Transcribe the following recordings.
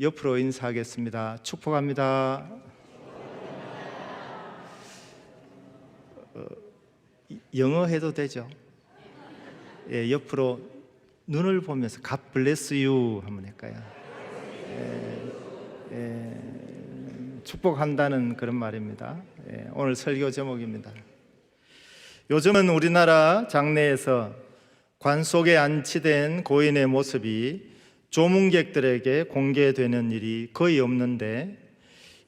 옆으로 인사하겠습니다. 축복합니다. 어, 이- 영어 해도 되죠? 예, 옆으로 눈을 보면서 God bless you 한번 할까요? 예, 예, 축복한다는 그런 말입니다. 예, 오늘 설교 제목입니다. 요즘은 우리나라 장례에서 관 속에 안치된 고인의 모습이 조문객들에게 공개되는 일이 거의 없는데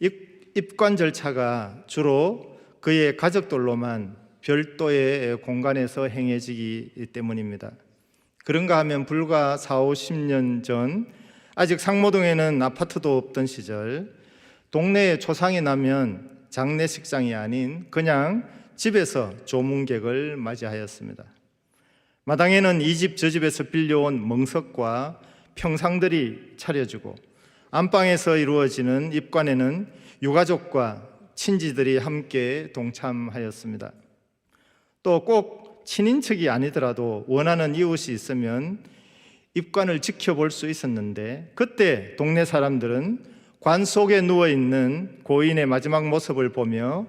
입- 입관 절차가 주로 그의 가족들로만 별도의 공간에서 행해지기 때문입니다. 그런가 하면 불과 4, 50년 전 아직 상모동에는 아파트도 없던 시절 동네에 초상이 나면 장례식장이 아닌 그냥 집에서 조문객을 맞이하였습니다. 마당에는 이 집 저 집에서 빌려온 멍석과 평상들이 차려주고 안방에서 이루어지는 입관에는 유가족과 친지들이 함께 동참하였습니다. 또 꼭 친인척이 아니더라도 원하는 이웃이 있으면 입관을 지켜볼 수 있었는데 그때 동네 사람들은 관 속에 누워 있는 고인의 마지막 모습을 보며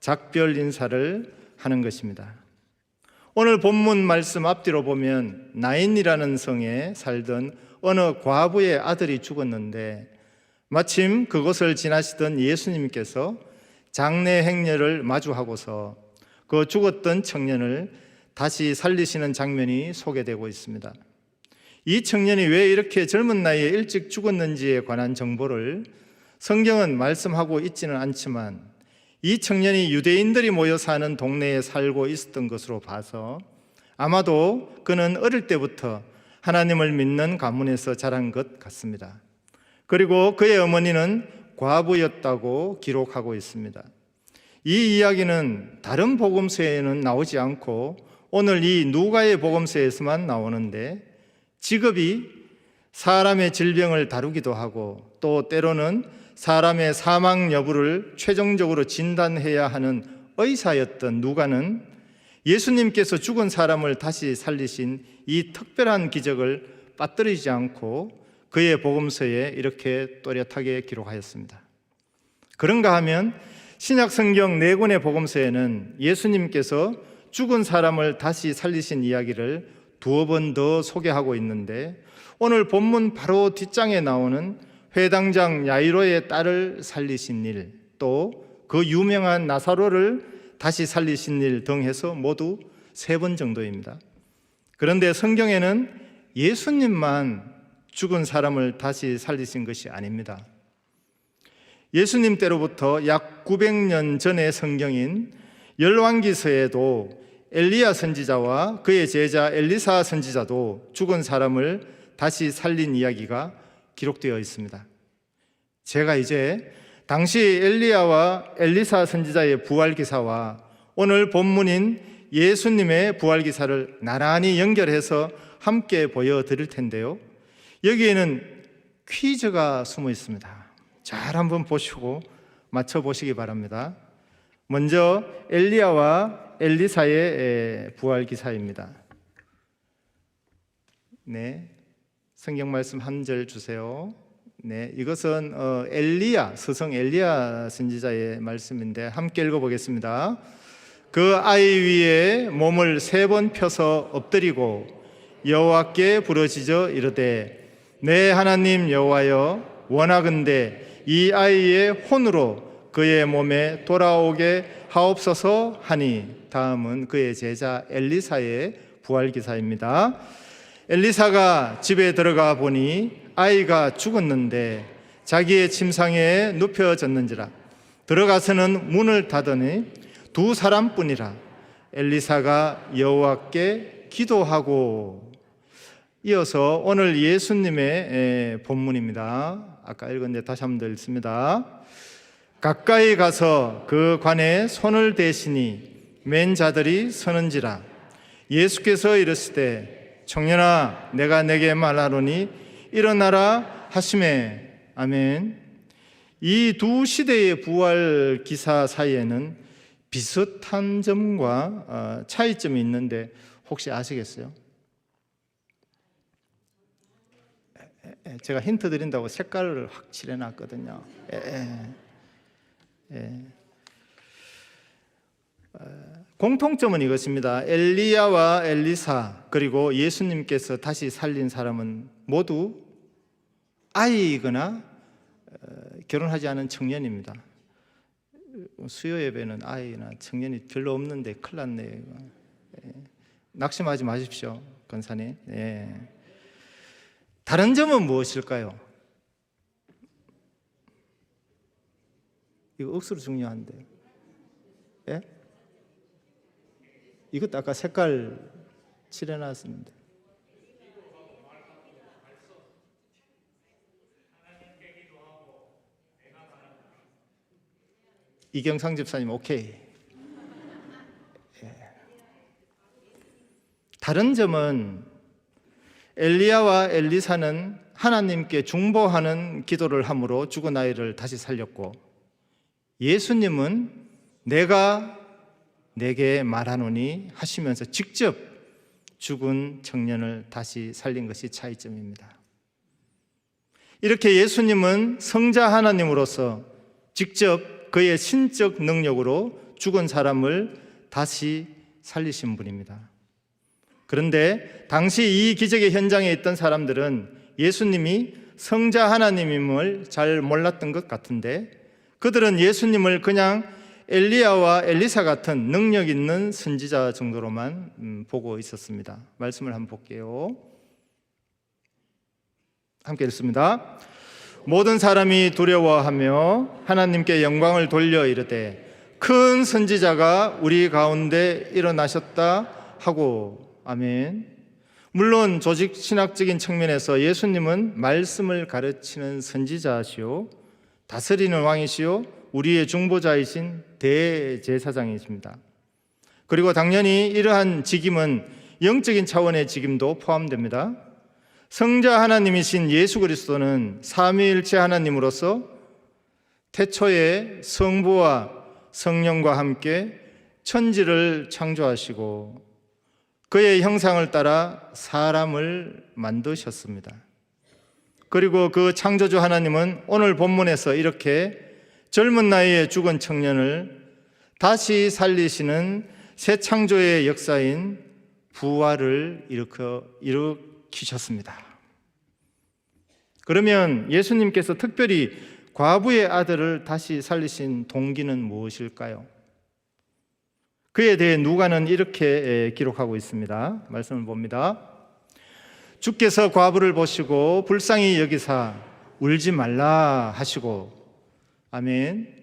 작별 인사를 하는 것입니다. 오늘 본문 말씀 앞뒤로 보면 나인이라는 성에 살던 어느 과부의 아들이 죽었는데 마침 그곳을 지나시던 예수님께서 장례 행렬을 마주하고서 그 죽었던 청년을 다시 살리시는 장면이 소개되고 있습니다. 이 청년이 왜 이렇게 젊은 나이에 일찍 죽었는지에 관한 정보를 성경은 말씀하고 있지는 않지만 이 청년이 유대인들이 모여 사는 동네에 살고 있었던 것으로 봐서 아마도 그는 어릴 때부터 하나님을 믿는 가문에서 자란 것 같습니다. 그리고 그의 어머니는 과부였다고 기록하고 있습니다. 이 이야기는 다른 복음서에는 나오지 않고 오늘 이 누가의 복음서에서만 나오는데 직업이 사람의 질병을 다루기도 하고 또 때로는 사람의 사망 여부를 최종적으로 진단해야 하는 의사였던 누가는 예수님께서 죽은 사람을 다시 살리신 이 특별한 기적을 빠뜨리지 않고 그의 복음서에 이렇게 또렷하게 기록하였습니다. 그런가 하면 신약 성경 네 권의 복음서에는 예수님께서 죽은 사람을 다시 살리신 이야기를 두어 번 더 소개하고 있는데 오늘 본문 바로 뒷장에 나오는 회당장 야이로의 딸을 살리신 일, 또 그 유명한 나사로를 다시 살리신 일 등 해서 모두 세 번 정도입니다. 그런데 성경에는 예수님만 죽은 사람을 다시 살리신 것이 아닙니다. 예수님 때로부터 약 900년 전의 성경인 열왕기서에도 엘리야 선지자와 그의 제자 엘리사 선지자도 죽은 사람을 다시 살린 이야기가 기록되어 있습니다. 제가 이제 당시 엘리야와 엘리사 선지자의 부활 기사와 오늘 본문인 예수님의 부활 기사를 나란히 연결해서 함께 보여 드릴 텐데요. 여기에는 퀴즈가 숨어 있습니다. 잘 한번 보시고 맞춰 보시기 바랍니다. 먼저 엘리야와 엘리사의 부활 기사입니다. 네, 성경 말씀 한 절 주세요. 네, 이것은 어, 엘리야 스성 엘리야 선지자의 말씀인데 함께 읽어보겠습니다. 그 아이 위에 몸을 세 번 펴서 엎드리고 여호와께 부르짖어 이르되 내 하나님 여호와여 원하건대 이 아이의 혼으로 그의 몸에 돌아오게 하옵소서 하니 다음은 그의 제자 엘리사의 부활 기사입니다. 엘리사가 집에 들어가 보니 아이가 죽었는데 자기의 침상에 눕혀졌는지라 들어가서는 문을 닫으니 두 사람뿐이라 엘리사가 여호와께 기도하고 이어서 오늘 예수님의 본문입니다. 아까 읽었는데 다시 한번더 읽습니다. 가까이 가서 그 관에 손을 대시니 맨 자들이 서는지라 예수께서 이르시되 청년아 내가 내게 말하노니 일어나라 하심에 아멘. 이 두 시대의 부활 기사 사이에는 비슷한 점과 어, 차이점이 있는데 혹시 아시겠어요? 예, 제가 힌트 드린다고 색깔을 확 칠해놨거든요. 어, 공통점은 이것입니다. 엘리야와 엘리사 그리고 예수님께서 다시 살린 사람은 모두 아이이거나 어, 결혼하지 않은 청년입니다. 수요 예배는 아이나 청년이 별로 없는데 큰일. 이거. 예. 낙심하지 마십시오, 권사님. 예. 다른 점은 무엇일까요? 이거 억수로 중요한데. 예? 이것도 아까 색깔 칠해놨습니다. 이경상 집사님 오케이. 예. 다른 점은 엘리야와 엘리사는 하나님께 중보하는 기도를 함으로 죽은 아이를 다시 살렸고 예수님은 내가 내게 말하노니 하시면서 직접 죽은 청년을 다시 살린 것이 차이점입니다. 이렇게 예수님은 성자 하나님으로서 직접 그의 신적 능력으로 죽은 사람을 다시 살리신 분입니다. 그런데 당시 이 기적의 현장에 있던 사람들은 예수님이 성자 하나님임을 잘 몰랐던 것 같은데 그들은 예수님을 그냥 엘리야와 엘리사 같은 능력 있는 선지자 정도로만 음, 보고 있었습니다. 말씀을 한번 볼게요. 함께 읽습니다. 모든 사람이 두려워하며 하나님께 영광을 돌려 이르되 큰 선지자가 우리 가운데 일어나셨다 하고 아멘. 물론 조직 신학적인 측면에서 예수님은 말씀을 가르치는 선지자시요 다스리는 왕이시요 우리의 중보자이신 대제사장이십니다. 그리고 당연히 이러한 직임은 영적인 차원의 직임도 포함됩니다. 성자 하나님이신 예수 그리스도는 삼위일체 하나님으로서 태초에 성부와 성령과 함께 천지를 창조하시고 그의 형상을 따라 사람을 만드셨습니다. 그리고 그 창조주 하나님은 오늘 본문에서 이렇게 젊은 나이에 죽은 청년을 다시 살리시는 새 창조의 역사인 부활을 일으켜 일으키셨습니다. 그러면 예수님께서 특별히 과부의 아들을 다시 살리신 동기는 무엇일까요? 그에 대해 누가는 이렇게 기록하고 있습니다. 말씀을 봅니다. 주께서 과부를 보시고 불쌍히 여기사 울지 말라 하시고 아멘.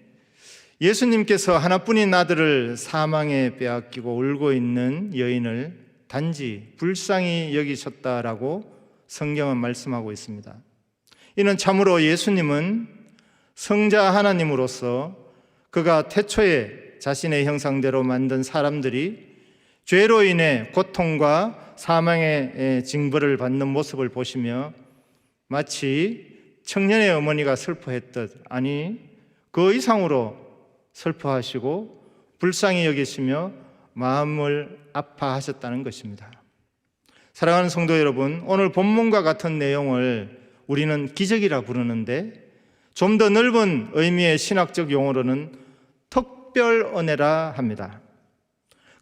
예수님께서 하나뿐인 아들을 사망에 빼앗기고 울고 있는 여인을 단지 불쌍히 여기셨다라고 성경은 말씀하고 있습니다. 이는 참으로 예수님은 성자 하나님으로서 그가 태초에 자신의 형상대로 만든 사람들이 죄로 인해 고통과 사망의 징벌을 받는 모습을 보시며 마치 청년의 어머니가 슬퍼했듯 아니 그 이상으로 슬퍼하시고 불쌍히 여기시며 마음을 아파하셨다는 것입니다. 사랑하는 성도 여러분, 오늘 본문과 같은 내용을 우리는 기적이라 부르는데 좀 더 넓은 의미의 신학적 용어로는 특별 은혜라 합니다.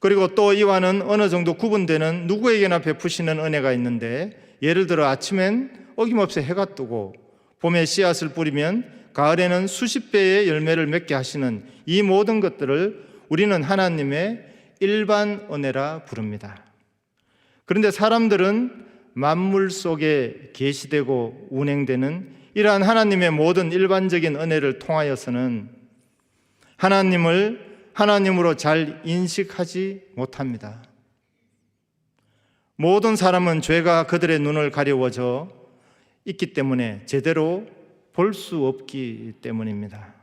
그리고 또 이와는 어느 정도 구분되는 누구에게나 베푸시는 은혜가 있는데 예를 들어 아침엔 어김없이 해가 뜨고 봄에 씨앗을 뿌리면 가을에는 수십 배의 열매를 맺게 하시는 이 모든 것들을 우리는 하나님의 일반 은혜라 부릅니다. 그런데 사람들은 만물 속에 계시되고 운행되는 이러한 하나님의 모든 일반적인 은혜를 통하여서는 하나님을 하나님으로 잘 인식하지 못합니다. 모든 사람은 죄가 그들의 눈을 가려워져 있기 때문에 제대로 볼 수 없기 때문입니다.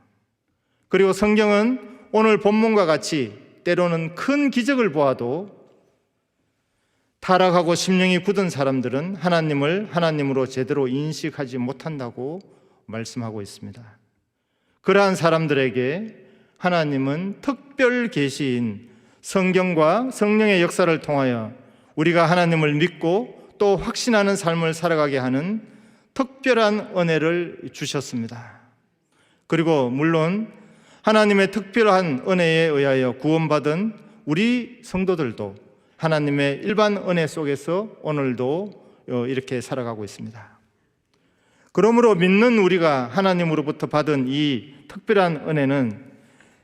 그리고 성경은 오늘 본문과 같이 때로는 큰 기적을 보아도 타락하고 심령이 굳은 사람들은 하나님을 하나님으로 제대로 인식하지 못한다고 말씀하고 있습니다. 그러한 사람들에게 하나님은 특별 계시인 성경과 성령의 역사를 통하여 우리가 하나님을 믿고 또 확신하는 삶을 살아가게 하는 특별한 은혜를 주셨습니다. 그리고 물론 하나님의 특별한 은혜에 의하여 구원받은 우리 성도들도 하나님의 일반 은혜 속에서 오늘도 어, 이렇게 살아가고 있습니다. 그러므로 믿는 우리가 하나님으로부터 받은 이 특별한 은혜는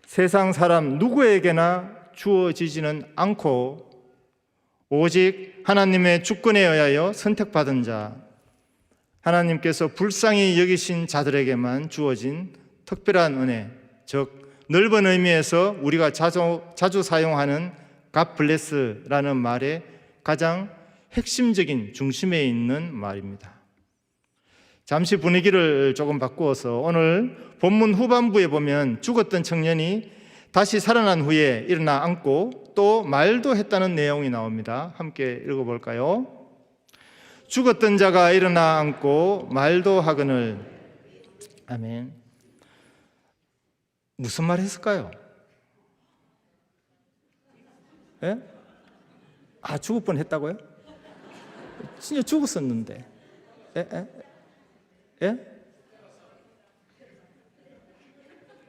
세상 사람 누구에게나 주어지지는 않고 오직 하나님의 주권에 의하여 선택받은 자, 하나님께서 불쌍히 여기신 자들에게만 주어진 특별한 은혜, 즉 넓은 의미에서 우리가 자주, 자주 사용하는 Bless라는 말의 가장 핵심적인 중심에 있는 말입니다. 잠시 분위기를 조금 바꾸어서 오늘 본문 후반부에 보면 죽었던 청년이 다시 살아난 후에 일어나 앉고 또 말도 했다는 내용이 나옵니다. 함께 읽어볼까요? 죽었던 자가 일어나 앉고 말도 하거늘 아멘. 무슨 말 했을까요? 예? 아 죽을 뻔 했다고요? 진짜 죽었었는데. 예? 예? 예?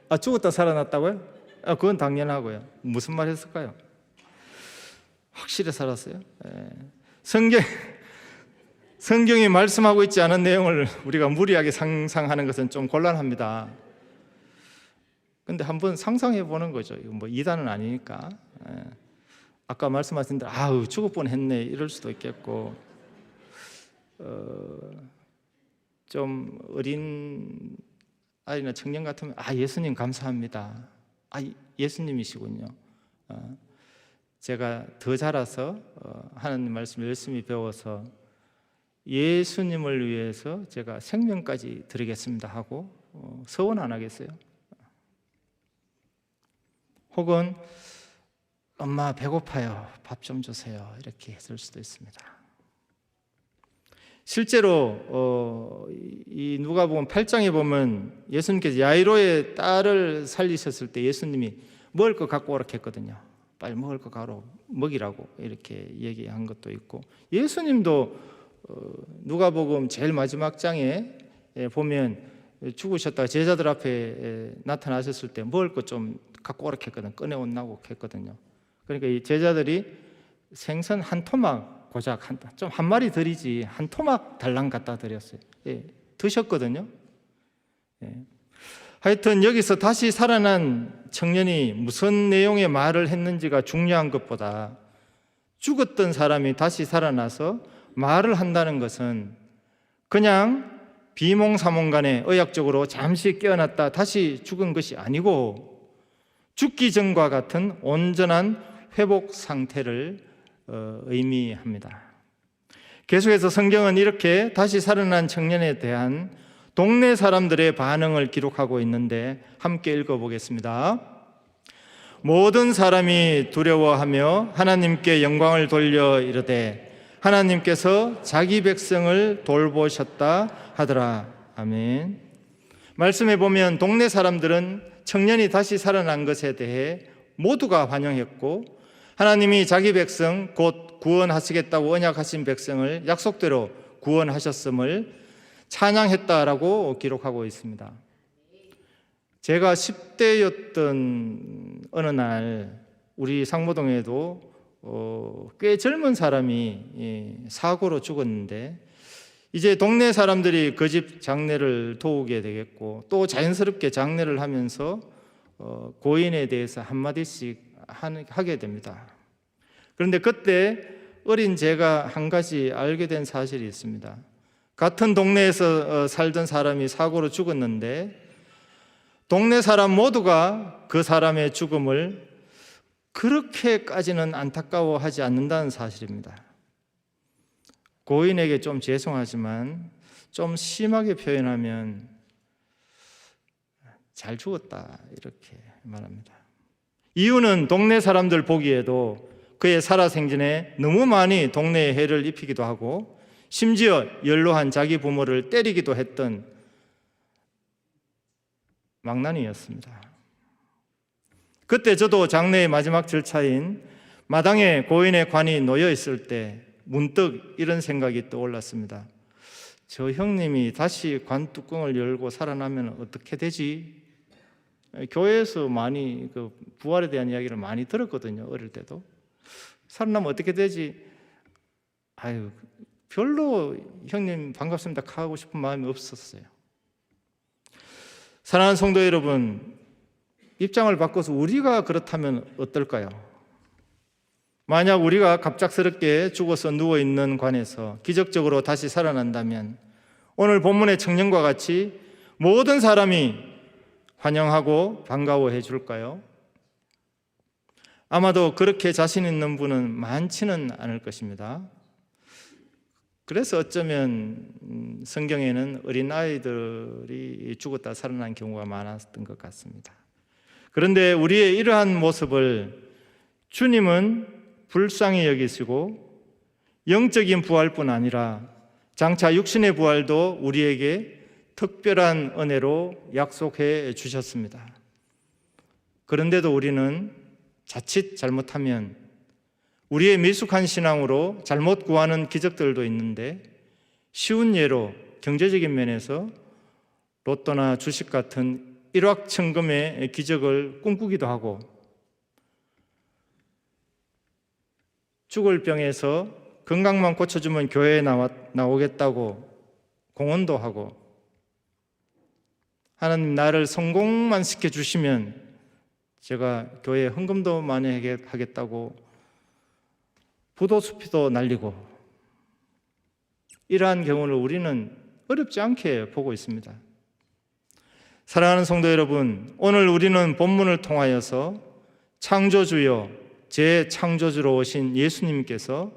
아 죽었다 살아났다고요? 아 그건 당연하고요. 무슨 말 했을까요? 확실히 살았어요. 예. 성경 성경이 말씀하고 있지 않은 내용을 우리가 무리하게 상상하는 것은 좀 곤란합니다. 근데 한번 상상해 보는 거죠. 이거 뭐 이단은 아니니까. 예. 아까 말씀하신 대로 아우 죽을 뻔했네 이럴 수도 있겠고 어, 좀 어린 아이나 청년 같으면 아 예수님 감사합니다. 아 예수님이시군요. 어, 제가 더 자라서 어, 하나님 말씀 열심히 배워서 예수님을 위해서 제가 생명까지 드리겠습니다 하고 어, 서원 안 하겠어요? 혹은 엄마 배고파요. 밥 좀 주세요. 이렇게 했을 수도 있습니다. 실제로 어, 이 누가복음 8장에 보면 예수님께서 야이로의 딸을 살리셨을 때 예수님이 먹을 거 갖고 오라 했거든요. 빨리 먹을 거 가로 먹이라고 이렇게 얘기한 것도 있고 예수님도 어, 누가복음 제일 마지막 장에 예, 보면 죽으셨다가 제자들 앞에 예, 나타나셨을 때 먹을 거 좀 갖고 오라 했거든. 꺼내 온다고 했거든요. 그러니까 이 제자들이 생선 한 토막 고작 한 좀 한 마리 드리지 한 토막 달랑 갖다 드렸어요. 예, 드셨거든요. 예. 하여튼 여기서 다시 살아난 청년이 무슨 내용의 말을 했는지가 중요한 것보다 죽었던 사람이 다시 살아나서 말을 한다는 것은 그냥 비몽사몽간에 의학적으로 잠시 깨어났다 다시 죽은 것이 아니고 죽기 전과 같은 온전한 회복 상태를 어, 의미합니다. 계속해서 성경은 이렇게 다시 살아난 청년에 대한 동네 사람들의 반응을 기록하고 있는데 함께 읽어보겠습니다. 모든 사람이 두려워하며 하나님께 영광을 돌려 이르되 하나님께서 자기 백성을 돌보셨다 하더라. 아멘. 말씀해 보면 동네 사람들은 청년이 다시 살아난 것에 대해 모두가 환영했고 하나님이 자기 백성 곧 구원하시겠다고 언약하신 백성을 약속대로 구원하셨음을 찬양했다라고 기록하고 있습니다. 제가 10대였던 어느 날 우리 상모동에도 어, 꽤 젊은 사람이 예, 사고로 죽었는데 이제 동네 사람들이 그 집 장례를 도우게 되겠고 또 자연스럽게 장례를 하면서 어, 고인에 대해서 한마디씩 하게 됩니다. 그런데 그때 어린 제가 한 가지 알게 된 사실이 있습니다. 같은 동네에서 어, 살던 사람이 사고로 죽었는데 동네 사람 모두가 그 사람의 죽음을 그렇게까지는 안타까워하지 않는다는 사실입니다. 고인에게 좀 죄송하지만 좀 심하게 표현하면 잘 죽었다 이렇게 말합니다. 이유는 동네 사람들 보기에도 그의 살아생전에 너무 많이 동네에 해를 입히기도 하고 심지어 연로한 자기 부모를 때리기도 했던 망나니였습니다. 그때 저도 장례의 마지막 절차인 마당에 고인의 관이 놓여 있을 때 문득 이런 생각이 떠올랐습니다. 저 형님이 다시 관 뚜껑을 열고 살아나면 어떻게 되지? 교회에서 많이 그 부활에 대한 이야기를 많이 들었거든요. 어릴 때도 살아나면 어떻게 되지? 아유 별로 형님 반갑습니다 하고 싶은 마음이 없었어요. 사랑하는 성도 여러분, 입장을 바꿔서 우리가 그렇다면 어떨까요? 만약 우리가 갑작스럽게 죽어서 누워 있는 관에서 기적적으로 다시 살아난다면 오늘 본문의 청년과 같이 모든 사람이 환영하고 반가워해 줄까요? 아마도 그렇게 자신 있는 분은 많지는 않을 것입니다. 그래서 어쩌면 음, 성경에는 어린 아이들이 죽었다 살아난 경우가 많았던 것 같습니다. 그런데 우리의 이러한 모습을 주님은 불쌍히 여기시고 영적인 부활뿐 아니라 장차 육신의 부활도 우리에게 특별한 은혜로 약속해 주셨습니다. 그런데도 우리는 자칫 잘못하면 우리의 미숙한 신앙으로 잘못 구하는 기적들도 있는데 쉬운 예로 경제적인 면에서 로또나 주식 같은 일확천금의 기적을 꿈꾸기도 하고 죽을 병에서 건강만 고쳐주면 교회에 나오겠다고 공언도 하고 하나님 나를 성공만 시켜 주시면 제가 교회에 헌금도 많이 하겠다고 부도수피도 날리고 이러한 경우를 우리는 어렵지 않게 보고 있습니다. 사랑하는 성도 여러분, 오늘 우리는 본문을 통하여서 창조주여 재창조주로 오신 예수님께서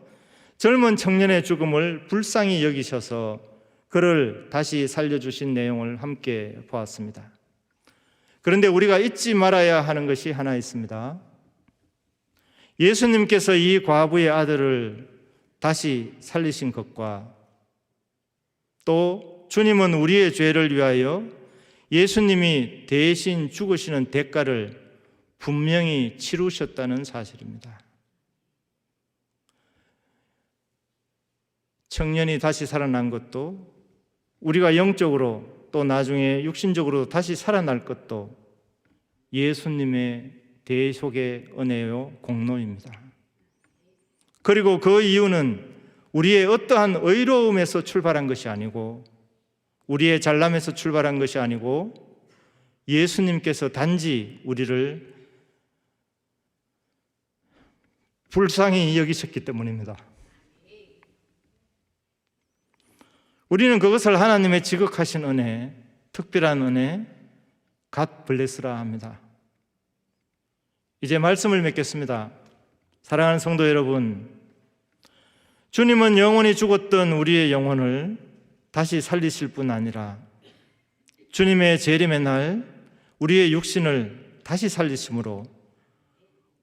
젊은 청년의 죽음을 불쌍히 여기셔서 그를 다시 살려주신 내용을 함께 보았습니다. 그런데 우리가 잊지 말아야 하는 것이 하나 있습니다. 예수님께서 이 과부의 아들을 다시 살리신 것과 또 주님은 우리의 죄를 위하여 예수님이 대신 죽으시는 대가를 분명히 치르셨다는 사실입니다. 청년이 다시 살아난 것도 우리가 영적으로 또 나중에 육신적으로 다시 살아날 것도 예수님의 대속의 은혜요 공로입니다. 그리고 그 이유는 우리의 어떠한 의로움에서 출발한 것이 아니고 우리의 잘남에서 출발한 것이 아니고 예수님께서 단지 우리를 불쌍히 여기셨기 때문입니다. 우리는 그것을 하나님의 지극하신 은혜, 특별한 은혜, 갓 블레스라 합니다. 이제 말씀을 맺겠습니다. 사랑하는 성도 여러분, 주님은 영원히 죽었던 우리의 영혼을 다시 살리실 뿐 아니라 주님의 재림의 날 우리의 육신을 다시 살리심으로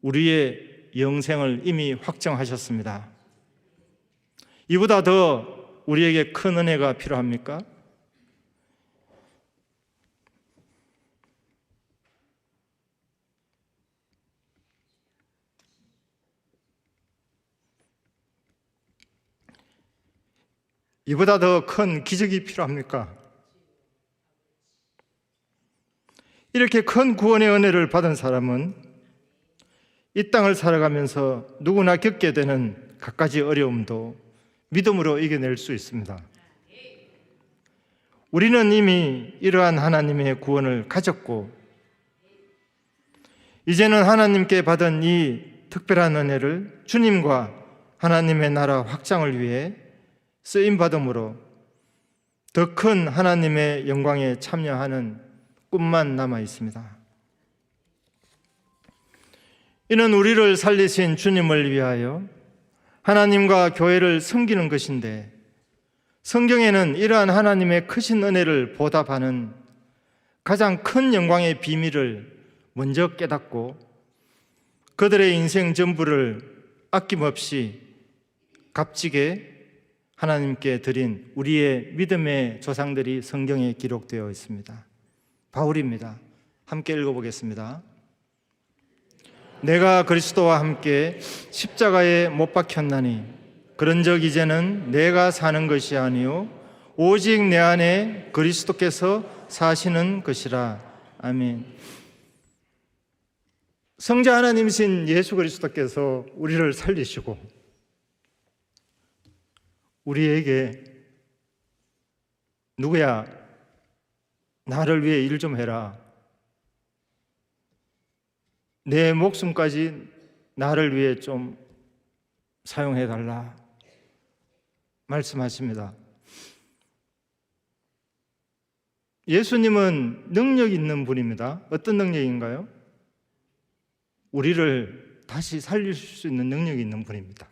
우리의 영생을 이미 확정하셨습니다. 이보다 더 우리에게 큰 은혜가 필요합니까? 이보다 더 큰 기적이 필요합니까? 이렇게 큰 구원의 은혜를 받은 사람은 이 땅을 살아가면서 누구나 겪게 되는 갖가지 어려움도 믿음으로 이겨낼 수 있습니다. 우리는 이미 이러한 하나님의 구원을 가졌고, 이제는 하나님께 받은 이 특별한 은혜를 주님과 하나님의 나라 확장을 위해 쓰임 받음으로 더 큰 하나님의 영광에 참여하는 꿈만 남아 있습니다. 이는 우리를 살리신 주님을 위하여 하나님과 교회를 섬기는 것인데 성경에는 이러한 하나님의 크신 은혜를 보답하는 가장 큰 영광의 비밀을 먼저 깨닫고 그들의 인생 전부를 아낌없이 값지게 하나님께 드린 우리의 믿음의 조상들이 성경에 기록되어 있습니다. 바울입니다. 함께 읽어보겠습니다. 내가 그리스도와 함께 십자가에 못 박혔나니 그런적 이제는 내가 사는 것이 아니요 오직 내 안에 그리스도께서 사시는 것이라. 아멘. 성자 하나님이신 예수 그리스도께서 우리를 살리시고 우리에게 누구야 나를 위해 일 좀 해라. 내 목숨까지 나를 위해 좀 사용해 달라. 말씀하십니다. 예수님은 능력 있는 분입니다. 어떤 능력인가요? 우리를 다시 살릴 수 있는 능력이 있는 분입니다.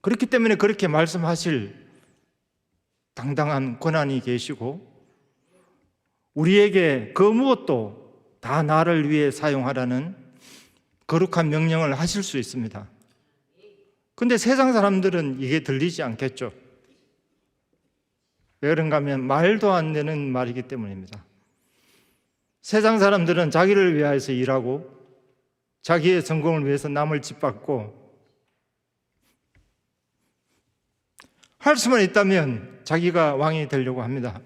그렇기 때문에 그렇게 말씀하실 당당한 권한이 계시고 우리에게 그 무엇도 다 나를 위해 사용하라는 거룩한 명령을 하실 수 있습니다. 근데 세상 사람들은 이게 들리지 않겠죠. 왜 그런가 하면 말도 안 되는 말이기 때문입니다. 세상 사람들은 자기를 위하여서 일하고 자기의 성공을 위해서 남을 짓밟고 할 수만 있다면 자기가 왕이 되려고 합니다.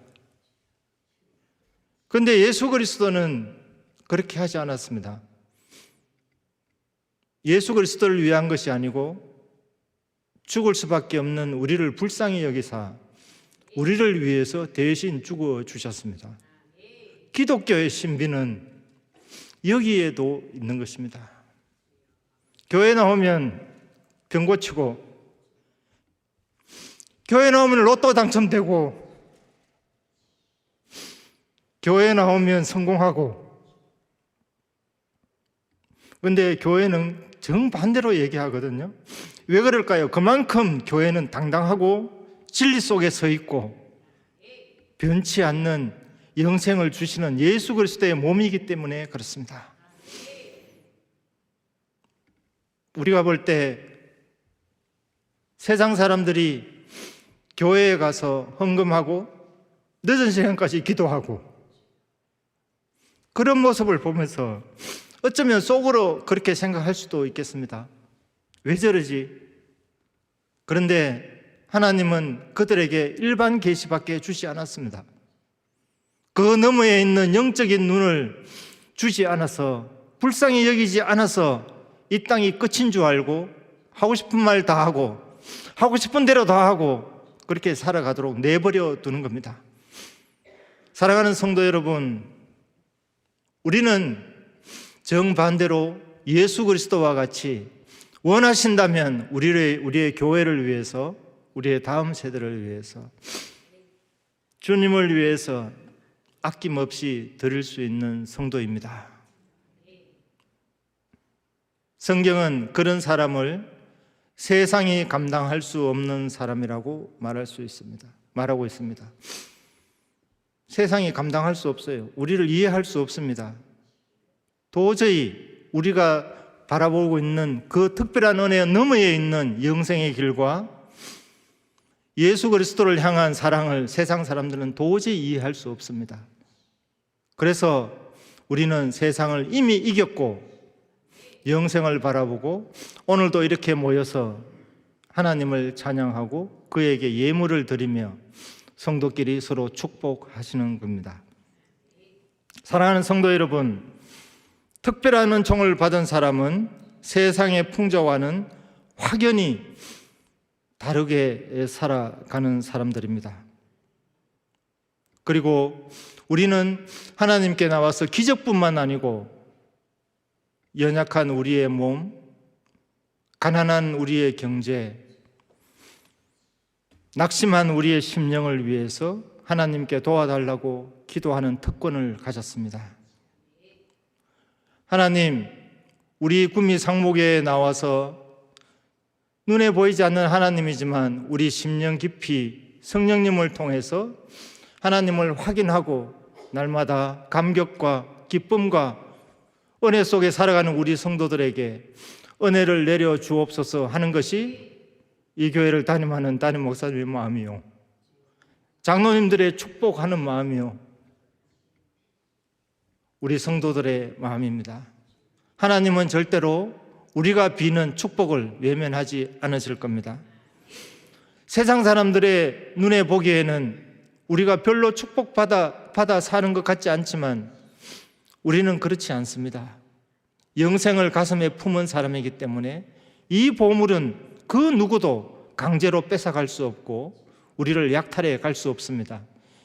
그런데 예수 그리스도는 그렇게 하지 않았습니다. 예수 그리스도를 위한 것이 아니고 죽을 수밖에 없는 우리를 불쌍히 여기사 우리를 위해서 대신 죽어 주셨습니다. 기독교의 신비는 여기에도 있는 것입니다. 교회 나오면 병 고치고 교회 나오면 로또 당첨되고 교회 나오면 성공하고 근데 교회는 정반대로 얘기하거든요. 왜 그럴까요? 그만큼 교회는 당당하고 진리 속에 서 있고 변치 않는 영생을 주시는 예수 그리스도의 몸이기 때문에 그렇습니다. 우리가 볼 때 세상 사람들이 교회에 가서 헌금하고 늦은 시간까지 기도하고 그런 모습을 보면서 어쩌면 속으로 그렇게 생각할 수도 있겠습니다. 왜 저러지? 그런데 하나님은 그들에게 일반 계시밖에 주지 않았습니다. 그 너머에 있는 영적인 눈을 주지 않아서 불쌍히 여기지 않아서 이 땅이 끝인 줄 알고 하고 싶은 말 다 하고 하고 싶은 대로 다 하고 그렇게 살아가도록 내버려 두는 겁니다. 사랑하는 성도 여러분, 우리는 정반대로 예수 그리스도와 같이 원하신다면 우리의, 우리의 교회를 위해서, 우리의 다음 세대를 위해서, 주님을 위해서 아낌없이 드릴 수 있는 성도입니다. 성경은 그런 사람을 세상이 감당할 수 없는 사람이라고 말할 수 있습니다. 말하고 있습니다. 세상이 감당할 수 없어요. 우리를 이해할 수 없습니다. 도저히 우리가 바라보고 있는 그 특별한 은혜 너머에 있는 영생의 길과 예수 그리스도를 향한 사랑을 세상 사람들은 도저히 이해할 수 없습니다. 그래서 우리는 세상을 이미 이겼고 영생을 바라보고 오늘도 이렇게 모여서 하나님을 찬양하고 그에게 예물을 드리며 성도끼리 서로 축복하시는 겁니다. 사랑하는 성도 여러분, 특별한 은총을 받은 사람은 세상의 풍조와는 확연히 다르게 살아가는 사람들입니다. 그리고 우리는 하나님께 나와서 기적뿐만 아니고 연약한 우리의 몸, 가난한 우리의 경제, 낙심한 우리의 심령을 위해서 하나님께 도와달라고 기도하는 특권을 가졌습니다. 하나님, 우리 구미 상목에 나와서 눈에 보이지 않는 하나님이지만 우리 심령 깊이 성령님을 통해서 하나님을 확인하고 날마다 감격과 기쁨과 은혜 속에 살아가는 우리 성도들에게 은혜를 내려 주옵소서 하는 것이 이 교회를 담임하는 담임 목사님의 마음이요. 장로님들의 축복하는 마음이요. 우리 성도들의 마음입니다. 하나님은 절대로 우리가 비는 축복을 외면하지 않으실 겁니다. 세상 사람들의 눈에 보기에는 우리가 별로 축복받아 받아 사는 것 같지 않지만 우리는 그렇지 않습니다. 영생을 가슴에 품은 사람이기 때문에 이 보물은 그 누구도 강제로 뺏어갈 수 없고 우리를 약탈해 갈 수 없습니다.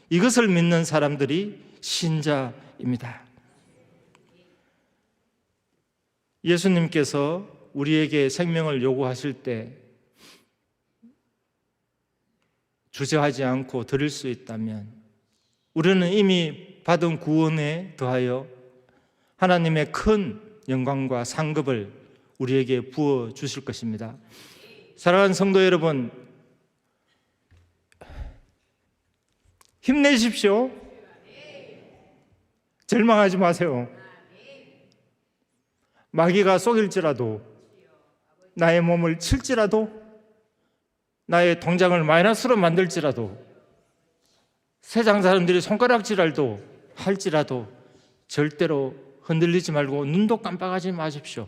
이것을 믿는 사람들이 신자입니다. 예수님께서 우리에게 생명을 요구하실 때 주저하지 않고 드릴 수 있다면 우리는 이미 받은 구원에 더하여 하나님의 큰 영광과 상급을 우리에게 부어 주실 것입니다. 사랑하는 성도 여러분, 힘내십시오. 절망하지 마세요. 마귀가 속일지라도 나의 몸을 칠지라도 나의 통장을 마이너스로 만들지라도 세상 사람들이 손가락질할도 할지라도 절대로 흔들리지 말고 눈도 깜빡하지 마십시오.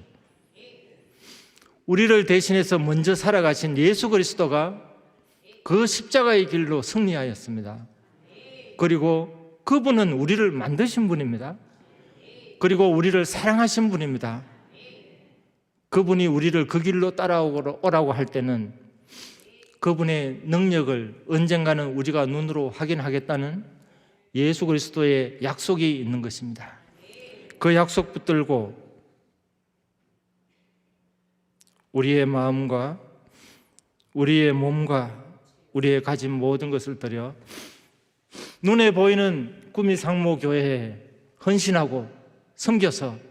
우리를 대신해서 먼저 살아가신 예수 그리스도가 그 십자가의 길로 승리하였습니다. 그리고 그분은 우리를 만드신 분입니다. 그리고 우리를 사랑하신 분입니다. 그분이 우리를 그 길로 따라오라고 할 때는 그분의 능력을 언젠가는 우리가 눈으로 확인하겠다는 예수 그리스도의 약속이 있는 것입니다. 그 약속 붙들고 우리의 마음과 우리의 몸과 우리의 가진 모든 것을 들여 눈에 보이는 꿈이 상모 교회에 헌신하고 섬겨서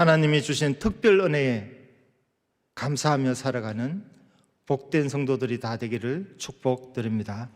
하나님이 주신 특별 은혜에 감사하며 살아가는 복된 성도들이 다 되기를 축복드립니다.